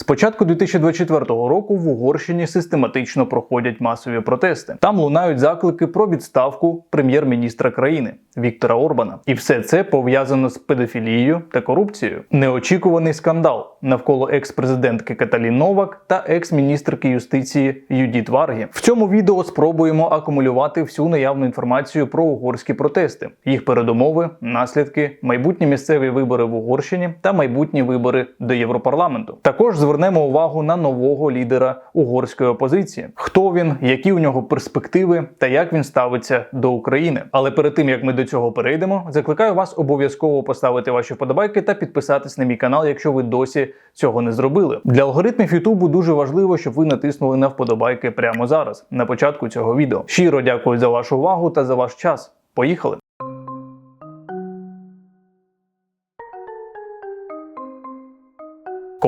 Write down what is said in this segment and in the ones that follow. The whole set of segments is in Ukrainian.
З початку 2024 року в Угорщині систематично проходять масові протести. Там лунають заклики про відставку прем'єр-міністра країни Віктора Орбана. І все це пов'язано з педофілією та корупцією. Неочікуваний скандал навколо екс-президентки Каталін Новак та екс-міністрки юстиції Юдіт Варгі. В цьому відео спробуємо акумулювати всю наявну інформацію про угорські протести, їх передумови, наслідки, майбутні місцеві вибори в Угорщині та майбутні вибори до Європарламенту. Також звернемо увагу на нового лідера угорської опозиції. Хто він, які у нього перспективи та як він ставиться до України. Але перед тим як ми до цього перейдемо, закликаю вас обов'язково поставити ваші вподобайки та підписатись на мій канал, якщо ви досі цього не зробили. Для алгоритмів Ютубу дуже важливо, щоб ви натиснули на вподобайки прямо зараз, на початку цього відео. Щиро дякую за вашу увагу та за ваш час. Поїхали!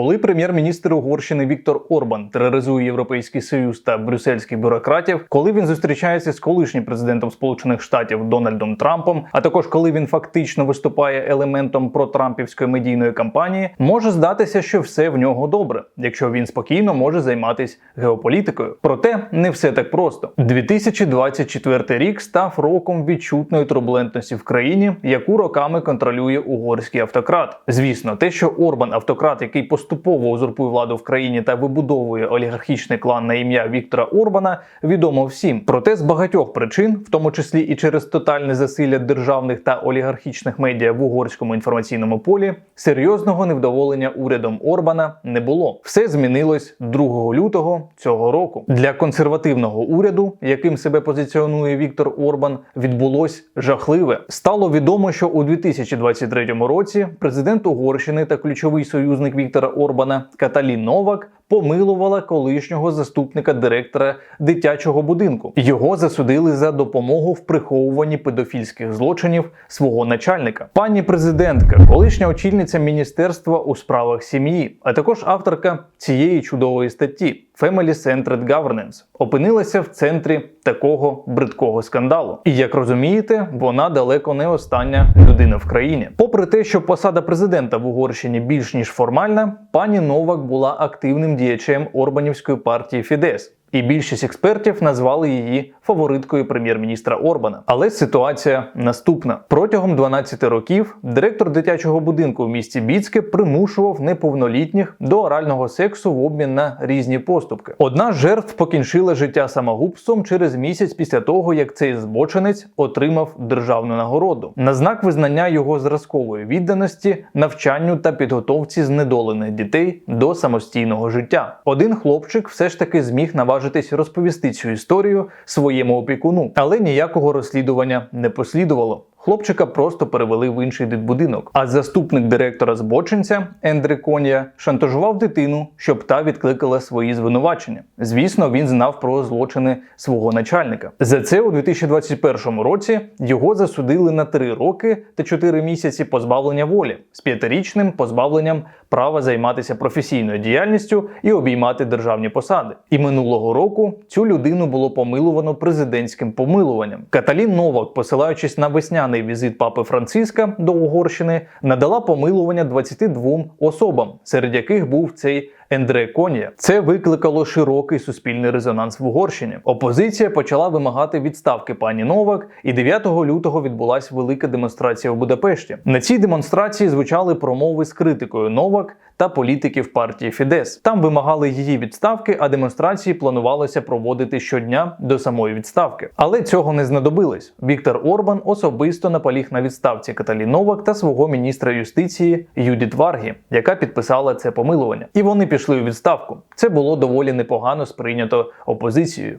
Коли прем'єр-міністр Угорщини Віктор Орбан тероризує Європейський Союз та брюссельських бюрократів, коли він зустрічається з колишнім президентом Сполучених Штатів Дональдом Трампом, а також коли він фактично виступає елементом протрампівської медійної кампанії, може здатися, що все в нього добре, якщо він спокійно може займатися геополітикою. Проте не все так просто. 2024 рік став роком відчутної турбулентності в країні, яку роками контролює угорський автократ. Звісно, те, що Орбан автократ, який поступово узурпує владу в країні та вибудовує олігархічний клан на ім'я Віктора Орбана, відомо всім. Проте з багатьох причин, в тому числі і через тотальне засилля державних та олігархічних медіа в угорському інформаційному полі, серйозного невдоволення урядом Орбана не було. Все змінилось 2 лютого цього року. Для консервативного уряду, яким себе позиціонує Віктор Орбан, відбулось жахливе. Стало відомо, що у 2023 році президент Угорщини та ключовий союзник Віктора Орбана Каталін Новак помилувала колишнього заступника директора дитячого будинку. Його засудили за допомогу в приховуванні педофільських злочинів свого начальника. Пані президентка, колишня очільниця міністерства у справах сім'ї, а також авторка цієї чудової статті. Family Centered Governance опинилася в центрі такого бридкого скандалу. І як розумієте, вона далеко не остання людина в країні. Попри те, що посада президента в Угорщині більш ніж формальна, пані Новак була активним діячем Орбанівської партії Фідес. І більшість експертів назвали її фавориткою прем'єр-міністра Орбана. Але ситуація наступна: протягом 12 років директор дитячого будинку в місті Біцьке примушував неповнолітніх до орального сексу в обмін на різні поступки. Одна з жертв покінчила життя самогубством через місяць після того, як цей збочинець отримав державну нагороду на знак визнання його зразкової відданості, навчанню та підготовці знедолених дітей до самостійного життя. Один хлопчик все ж таки зміг наважитись розповісти цю історію своєму опікуну, але ніякого розслідування не послідувало. Хлопчика просто перевели в інший дитбудинок. А заступник директора збочинця Ендре Конія шантажував дитину, щоб та відкликала свої звинувачення. Звісно, він знав про злочини свого начальника. За це у 2021 році його засудили на 3 роки та 4 місяці позбавлення волі з п'ятирічним позбавленням права займатися професійною діяльністю і обіймати державні посади. І минулого року цю людину було помилувано президентським помилуванням. Каталін Новак, посилаючись на весняний візит папи Франциска до Угорщини, надала помилування 22 особам, серед яких був цей Ендре Конія. Це викликало широкий суспільний резонанс в Угорщині. Опозиція почала вимагати відставки пані Новак, і 9 лютого відбулася велика демонстрація в Будапешті. На цій демонстрації звучали промови з критикою Новак та політиків партії Фідес. Там вимагали її відставки, а демонстрації планувалося проводити щодня до самої відставки. Але цього не знадобилось. Віктор Орбан особисто наполіг на відставці Каталін Новак та свого міністра юстиції Юдіт Варгі, яка підписала це помилування. І вони пішли у відставку. Це було доволі непогано сприйнято опозицією.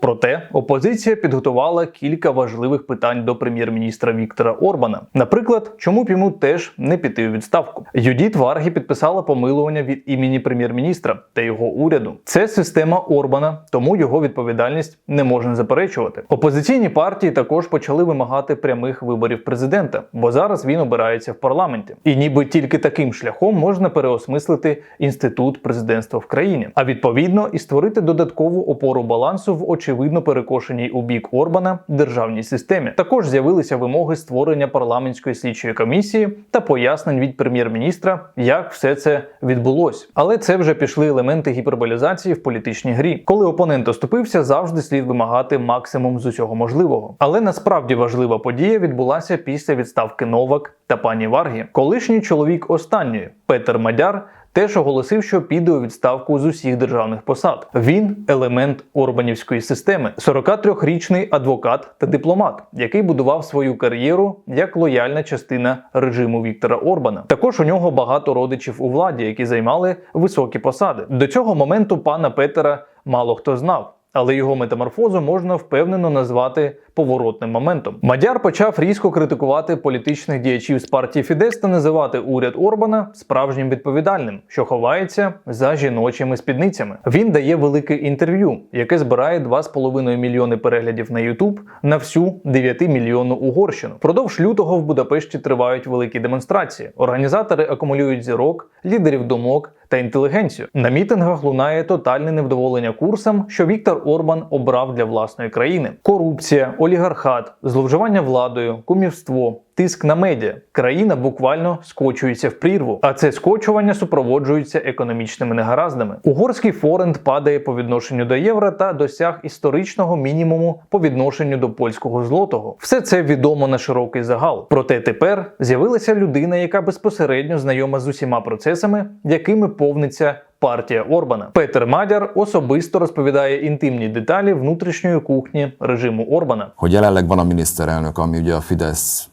Проте опозиція підготувала кілька важливих питань до прем'єр-міністра Віктора Орбана. Наприклад, чому б йому теж не піти у відставку? Юдіт Варгі підписала помилування від імені прем'єр-міністра та його уряду. Це система Орбана, тому його відповідальність не можна заперечувати. Опозиційні партії також почали вимагати прямих виборів президента, бо зараз він обирається в парламенті. І ніби тільки таким шляхом можна переосмислити інститут президентства в країні, а відповідно і створити додаткову опору балансу в очі очевидно перекошеній у бік Орбана державній системі. Також з'явилися вимоги створення парламентської слідчої комісії та пояснень від прем'єр-міністра, як все це відбулось. Але це вже пішли елементи гіперболізації в політичній грі. Коли опонент оступився, завжди слід вимагати максимум з усього можливого. Але насправді важлива подія відбулася після відставки Новак та пані Варгі. Колишній чоловік останньої Петер Мадяр. Теж оголосив, що піде у відставку з усіх державних посад. Він елемент Орбанівської системи, 43-річний адвокат та дипломат, який будував свою кар'єру як лояльна частина режиму Віктора Орбана. Також у нього багато родичів у владі, які займали високі посади. До цього моменту пана Петера мало хто знав. Але його метаморфозу можна впевнено назвати поворотним моментом. Мадяр почав різко критикувати політичних діячів з партії Фідес та називати уряд Орбана справжнім відповідальним, що ховається за жіночими спідницями. Він дає велике інтерв'ю, яке збирає 2,5 мільйони переглядів на YouTube на всю 9 мільйонну Угорщину. Продовж лютого в Будапешті тривають великі демонстрації. Організатори акумулюють зірок, лідерів думок та інтелігенцію. На мітингах лунає тотальне невдоволення курсом, що Віктор Орбан обрав для власної країни: корупція, олігархат, зловживання владою, кумівство. Тиск на медіа країна буквально скочується в прірву, а це скочування супроводжується економічними негараздами. Угорський форент падає по відношенню до євро та досяг історичного мінімуму по відношенню до польського злотого. Все це відомо на широкий загал. Проте тепер з'явилася людина, яка безпосередньо знайома з усіма процесами, якими повниться партія Орбана. Петер Мадяр особисто розповідає інтимні деталі внутрішньої кухні режиму Орбана. hogy jelenleg van a miniszterelnök, ami ugye a Fidesz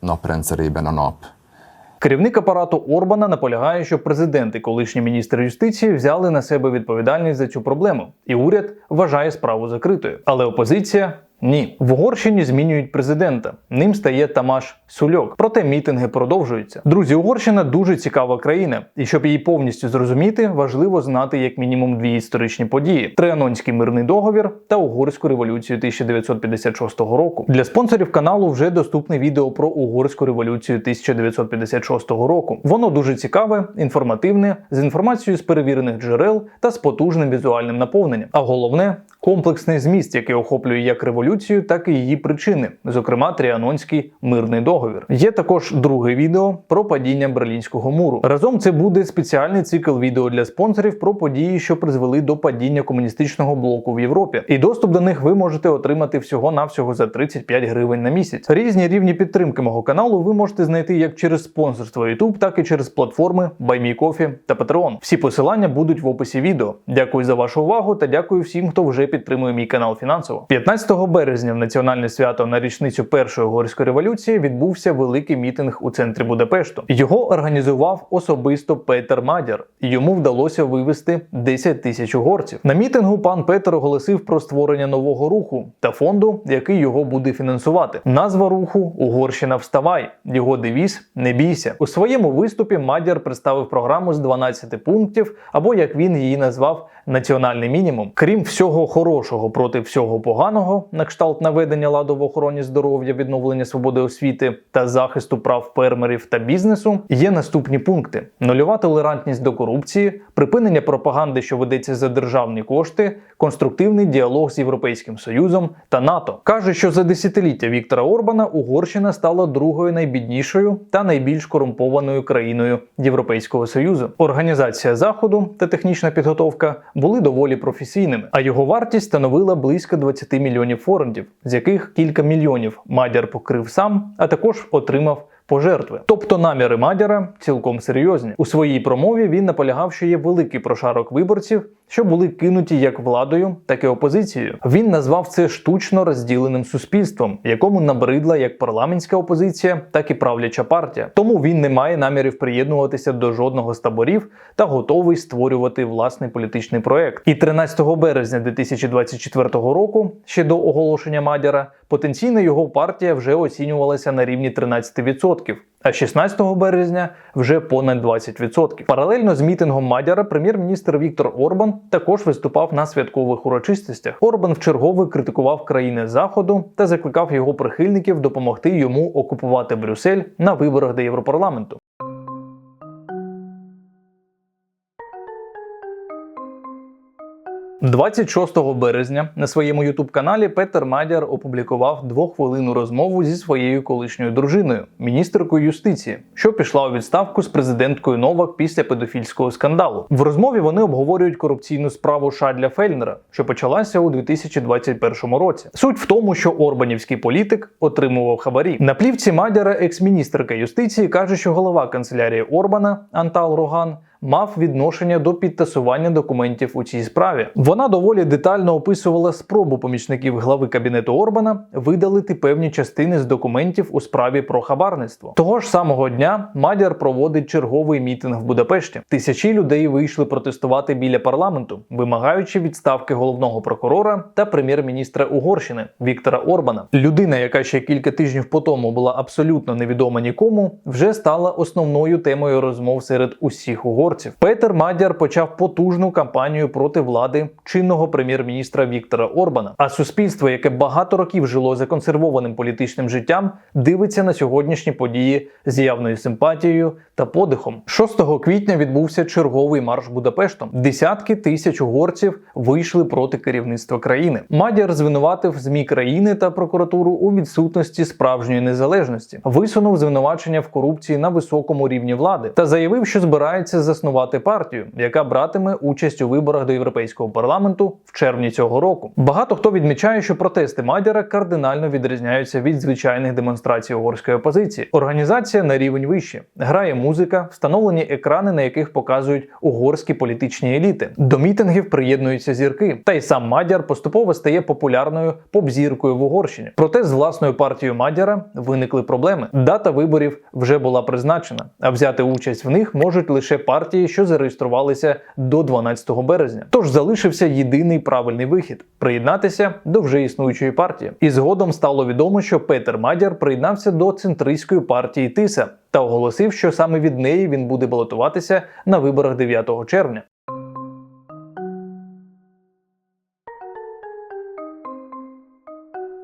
naprendszerében a nap. Керівник апарату Орбана наполягає, що президент і колишній міністр юстиції взяли на себе відповідальність за цю проблему, і уряд вважає справу закритою. Але опозиція ні. В Угорщині змінюють президента. Ним стає Тамаш Сульок. Проте мітинги продовжуються. Друзі, Угорщина дуже цікава країна, і щоб її повністю зрозуміти, важливо знати як мінімум дві історичні події: Трианонський мирний договір та угорську революцію 1956 року. Для спонсорів каналу вже доступне відео про угорську революцію 1956 року. Воно дуже цікаве, інформативне, з інформацією з перевірених джерел та з потужним візуальним наповненням. А головне комплексний зміст, який охоплює як революцію, так і її причини, зокрема Тріанонський мирний договір. Є також друге відео про падіння Берлінського муру. Разом це буде спеціальний цикл відео для спонсорів про події, що призвели до падіння комуністичного блоку в Європі. І доступ до них ви можете отримати всього навсього за 35 гривень на місяць. Різні рівні підтримки мого каналу ви можете знайти як через спонсорство YouTube, так і через платформи BuyMeCoffee та Patreon. Всі посилання будуть в описі відео. Дякую за вашу увагу та дякую всім, хто вже підтримує мій канал фінансово. 15 березня в національне свято на річницю першої угорської революції відбувся великий мітинг у центрі Будапешту. Його організував особисто Петер Мадяр, і йому вдалося вивести 10 тисяч угорців. На мітингу пан Петер оголосив про створення нового руху та фонду, який його буде фінансувати. Назва руху Угорщина Вставай. Його девіз Не бійся. У своєму виступі Мадяр представив програму з 12 пунктів, або як він її назвав національний мінімум. Крім всього хорошого проти всього поганого, на кшталт наведення ладу в охороні здоров'я, відновлення свободи освіти та захисту прав фермерів та бізнесу, є наступні пункти: нульова толерантність до корупції, припинення пропаганди, що ведеться за державні кошти, конструктивний діалог з Європейським Союзом та НАТО. каже, що за десятиліття Віктора Орбана Угорщина стала другою найбіднішою та найбільш корумпованою країною Європейського Союзу. Організація заходу та технічна підготовка були доволі професійними, а його вартість становила близько 20 мільйонів форентів, з яких кілька мільйонів Мадяр покрив сам, а також отримав. Пожертви, тобто наміри Мадяра цілком серйозні. У своїй промові він наполягав, що є великий прошарок виборців, що були кинуті як владою, так і опозицією. Він назвав це штучно розділеним суспільством, якому набридла як парламентська опозиція, так і правляча партія. Тому він не має намірів приєднуватися до жодного з таборів та готовий створювати власний політичний проект. І 13 березня 2024 року, ще до оголошення Мадяра, потенційно його партія вже оцінювалася на рівні 13%. А 16 березня вже понад 20%. Паралельно з мітингом Мадяра прем'єр-міністр Віктор Орбан також виступав на святкових урочистостях. Орбан вчергове критикував країни заходу та закликав його прихильників допомогти йому окупувати Брюссель на виборах до Європарламенту. 26 березня на своєму ютуб-каналі Петер Мадяр опублікував двохвилинну розмову зі своєю колишньою дружиною, міністеркою юстиції, що пішла у відставку з президенткою Новак після педофільського скандалу. В розмові вони обговорюють корупційну справу Шадля Фельнера, що почалася у 2021 році. Суть в тому, що Орбанівський політик отримував хабарі. На плівці Мадяра екс-міністерка юстиції каже, що голова канцелярії Орбана Антал Роган мав відношення до підтасування документів у цій справі. Вона доволі детально описувала спробу помічників глави кабінету Орбана видалити певні частини з документів у справі про хабарництво. Того ж самого дня Мадяр проводить черговий мітинг в Будапешті. Тисячі людей вийшли протестувати біля парламенту, вимагаючи відставки головного прокурора та прем'єр-міністра Угорщини Віктора Орбана. Людина, яка ще кілька тижнів по тому була абсолютно невідома нікому, вже стала основною темою розмов серед усіх угорців. Петер Мадяр почав потужну кампанію проти влади чинного прем'єр-міністра Віктора Орбана. А суспільство, яке багато років жило законсервованим політичним життям, дивиться на сьогоднішні події з явною симпатією та подихом. 6 квітня відбувся черговий марш Будапештом. Десятки тисяч угорців вийшли проти керівництва країни. Мадяр звинуватив змі країни та прокуратуру у відсутності справжньої незалежності, висунув звинувачення в корупції на високому рівні влади та заявив, що збирається заснувати партію, яка братиме участь у виборах до європейського парламенту в червні цього року. Багато хто відмічає, що протести Мадяра кардинально відрізняються від звичайних демонстрацій угорської опозиції. Організація на рівень вище грає музика, встановлені екрани, на яких показують угорські політичні еліти. До мітингів приєднуються зірки, та й сам Мадяр поступово стає популярною поп-зіркою в Угорщині. Проте з власною партією Мадяра виникли проблеми. Дата виборів вже була призначена, а взяти участь в них можуть лише партії, що зареєструвалися до 12 березня. Тож залишився єдиний правильний вихід приєднатися до вже існуючої партії. І згодом стало відомо, що Петер Мадяр приєднався до центристської партії Тиса та оголосив, що саме від неї він буде балотуватися на виборах 9 червня.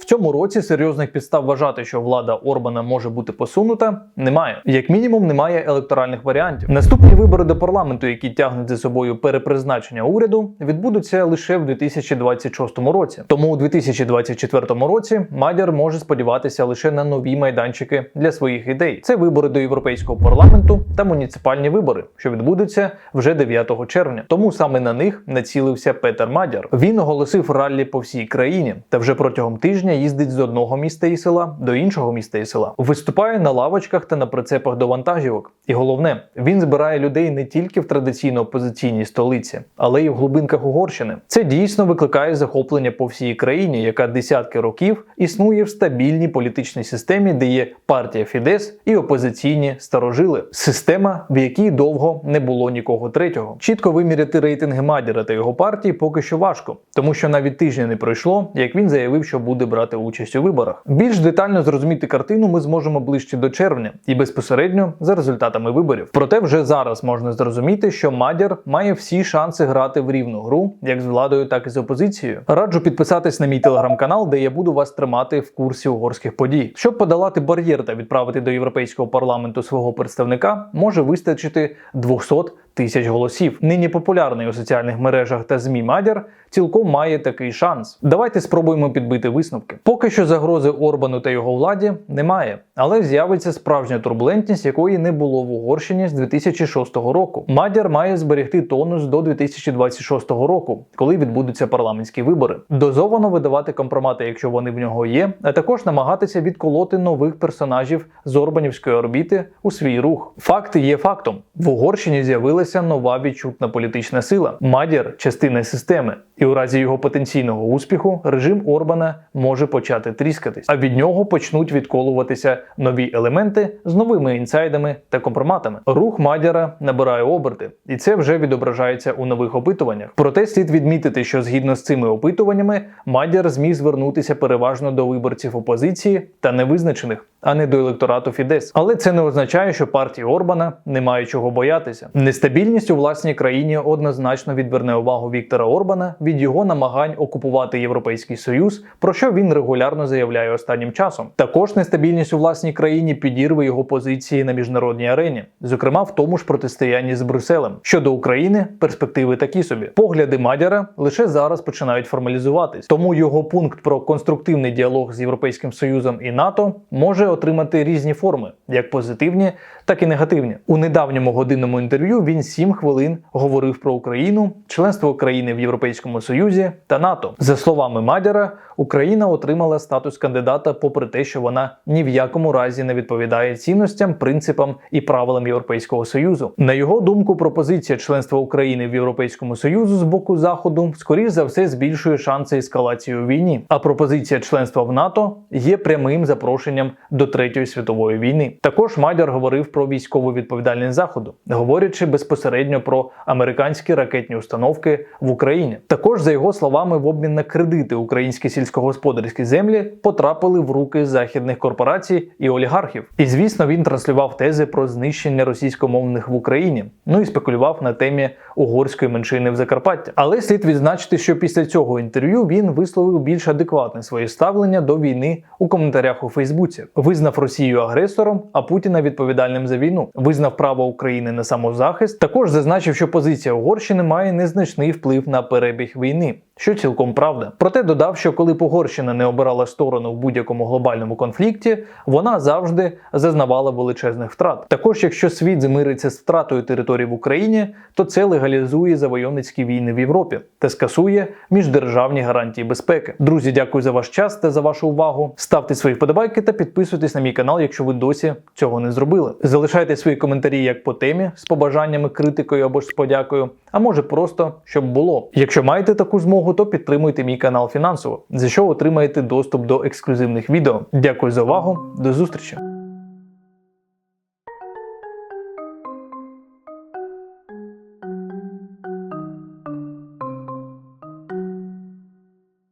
В цьому році серйозних підстав вважати, що влада Орбана може бути посунута, немає. Як мінімум, немає електоральних варіантів. Наступні вибори до парламенту, які тягнуть за собою перепризначення уряду, відбудуться лише в 2026 році. Тому у 2024 році Мадяр може сподіватися лише на нові майданчики для своїх ідей. Це вибори до європейського парламенту та муніципальні вибори, що відбудуться вже 9 червня. Тому саме на них націлився Петер Мадяр. Він оголосив раллі по всій країні та вже протягом тижня їздить з одного міста і села до іншого міста і села. Виступає на лавочках та на прицепах до вантажівок. І головне, він збирає людей не тільки в традиційно опозиційній столиці, але й в глибинках Угорщини. Це дійсно викликає захоплення по всій країні, яка десятки років існує в стабільній політичній системі, де є партія Фідес і опозиційні старожили. Система, в якій довго не було нікого третього. Чітко виміряти рейтинги Мадіра та його партії поки що важко, тому що навіть тижня не пройшло, як він заявив, що буде брати участь у виборах. Більш детально зрозуміти картину ми зможемо ближче до червня і безпосередньо за результатами виборів. Проте вже зараз можна зрозуміти, що Мадяр має всі шанси грати в рівну гру, як з владою, так і з опозицією. Раджу підписатись на мій телеграм-канал, де я буду вас тримати в курсі угорських подій. Щоб подолати бар'єр та відправити до європейського парламенту свого представника, може вистачити 200 тисяч голосів. Нині популярний у соціальних мережах та змі Мадяр цілком має такий шанс. Давайте спробуємо підбити висновки. Поки що загрози Орбану та його владі немає, але з'явиться справжня турбулентність, якої не було в Угорщині з 2006 року. Мадяр має зберегти тонус до 2026 року, коли відбудуться парламентські вибори. Дозовано видавати компромати, якщо вони в нього є, а також намагатися відколоти нових персонажів з Орбанівської орбіти у свій рух. Факт є фактом: в Угорщині з'явилася нова відчутна політична сила. Мадяр частина системи, і у разі його потенційного успіху режим Орбана може почати тріскатись, а від нього почнуть відколуватися нові елементи з новими інсайдами та компроматами. Рух Мадяра набирає оберти, і це вже відображається у нових опитуваннях. Проте слід відмітити, що згідно з цими опитуваннями Мадяр зміг звернутися переважно до виборців опозиції та невизначених, а не до електорату Фідес. Але це не означає, що партії Орбана немає чого боятися. Нестабільність у власній країні однозначно відверне увагу Віктора Орбана від його намагань окупувати Європейський Союз, про що він регулярно заявляє останнім часом. Також нестабільність у власній країні підірве його позиції на міжнародній арені, зокрема в тому ж протистоянні з Брюсселем. Щодо України, перспективи такі собі. Погляди Мадяра лише зараз починають формалізуватись, тому його пункт про конструктивний діалог з Європейським Союзом і НАТО може отримати різні форми, як позитивні, так і негативні. У недавньому годинному інтерв'ю він 7 хвилин говорив про Україну, членство України в Європейському Союзі та НАТО. За словами Мадяра, Україна отримала статус кандидата, попри те, що вона ні в якому разі не відповідає цінностям, принципам і правилам Європейського союзу. На його думку, пропозиція членства України в Європейському Союзу з боку Заходу скоріш за все збільшує шанси ескалації у війні. А пропозиція членства в НАТО є прямим запрошенням до третьої світової війни. Також Мадяр говорив про військову відповідальність Заходу, говорячи безпосередньо про американські ракетні установки в Україні. Також за його словами, в обмін на кредити українські сільськогосподарські землі потрапили в руки західних корпорацій і олігархів. І звісно, він транслював тези про знищення російськомовних в Україні. Ну і спекулював на темі угорської меншини в Закарпатті. Але слід відзначити, що після цього інтерв'ю він висловив більш адекватне своє ставлення до війни у коментарях у Фейсбуці. Визнав Росію агресором, а Путіна відповідальним за війну. Визнав право України на самозахист. Також зазначив, що позиція Угорщини має незначний вплив на перебіг війни. Що цілком правда. Проте додав, що коли б Угорщина не обирала сторону в будь-якому глобальному конфлікті, вона завжди зазнавала величезних втрат. Також, якщо світ змириться з втратою територій в Україні, то це легалізує завойовницькі війни в Європі та скасує міждержавні гарантії безпеки. Друзі, дякую за ваш час та за вашу увагу. Ставте свої вподобайки та підписуйтесь на мій канал, якщо ви досі цього не зробили. Залишайте свої коментарі як по темі з побажаннями, критикою або ж з подякою, а може просто щоб було. Якщо маєте таку змогу, то підтримуйте мій канал фінансово, за що отримаєте доступ до ексклюзивних відео. Дякую за увагу, до зустрічі!